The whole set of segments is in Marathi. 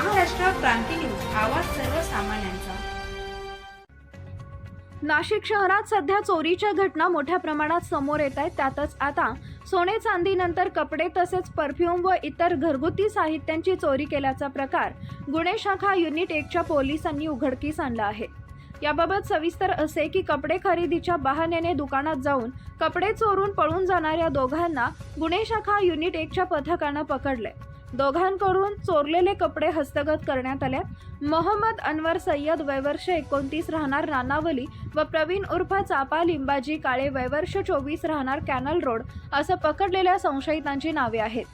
क्रांती न्यूज आवाज सर्वसामान्यांचा. नाशिक शहरात सध्या चोरीच्या घटना मोठ्या प्रमाणात समोर येत आहेत. त्यातच आता सोने चांदीनंतर कपडे तसेच परफ्यूम व इतर घरगुती साहित्यांची चोरी केल्याचा प्रकार गुन्हे शाखा युनिट एकच्या पोलिसांनी उघडकीस आणला आहे. याबाबत सविस्तर असे की कपडे खरेदीच्या बहाण्याने दुकानात जाऊन कपडे चोरून पळून जाणाऱ्या दोघांना गुन्हे शाखा युनिट एकच्या पथकानं पकडले दोघांकडून चोरलेले कपडे हस्तगत करण्यात आले. मोहम्मद अनवर सय्यद वयवर्ष एकोणतीस राहणार नानावली व प्रवीण उर्फ चापा लिंबाजी काळे वयवर्ष चोवीस राहणार कॅनल रोड असं पकडलेल्या संशयितांची नावे आहेत.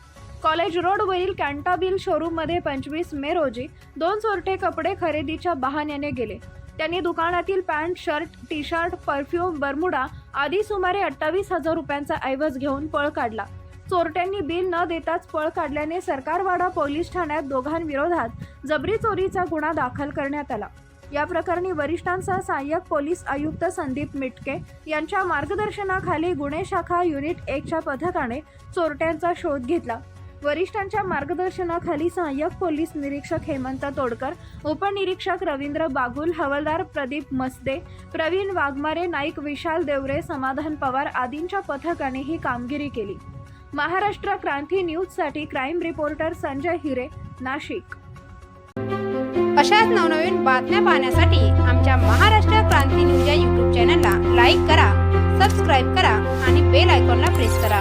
कॉलेज रोडवरील कॅन्टाबिल शोरूममध्ये पंचवीस मे रोजी दोन चोरटे कपडे खरेदीच्या बहाण्याने गेले. त्यांनी दुकानातील pant shirt T shirt perfume Bermuda आदी सुमारे अठ्ठावीस हजार रुपयांचा ऐवज घेऊन पळ काढला. चोरट्यांनी बिल न देताच पळ काढल्याने सरकारवाडा पोलीस ठाण्यात दोघांविरोधात जबरी चोरीचा गुन्हा दाखल करण्यात आला. या प्रकरणी वरिष्ठांसह सहाय्यक पोलीस आयुक्त संदीप मिटके यांच्या मार्गदर्शनाखाली गुन्हे शाखा युनिट एकच्या पथकाने चोरट्यांचा शोध घेतला. वरिष्ठांच्या मार्गदर्शनाखाली सहाय्यक पोलीस निरीक्षक हेमंत तोडकर उपनिरीक्षक रवींद्र बागुल हवालदार प्रदीप मस्दे प्रवीण वाघमारे नाईक विशाल देवरे समाधान पवार आदींच्या पथकाने ही कामगिरी केली. महाराष्ट्र क्रांती न्यूजसाठी क्राईम रिपोर्टर संजय हिरे नाशिक. अशाच नवनवीन बातम्या पाहण्यासाठी आमच्या महाराष्ट्र क्रांती न्यूज या यूट्यूब चॅनलला लाईक करा सबस्क्राईब करा आणि बेल आयकॉनला प्रेस करा.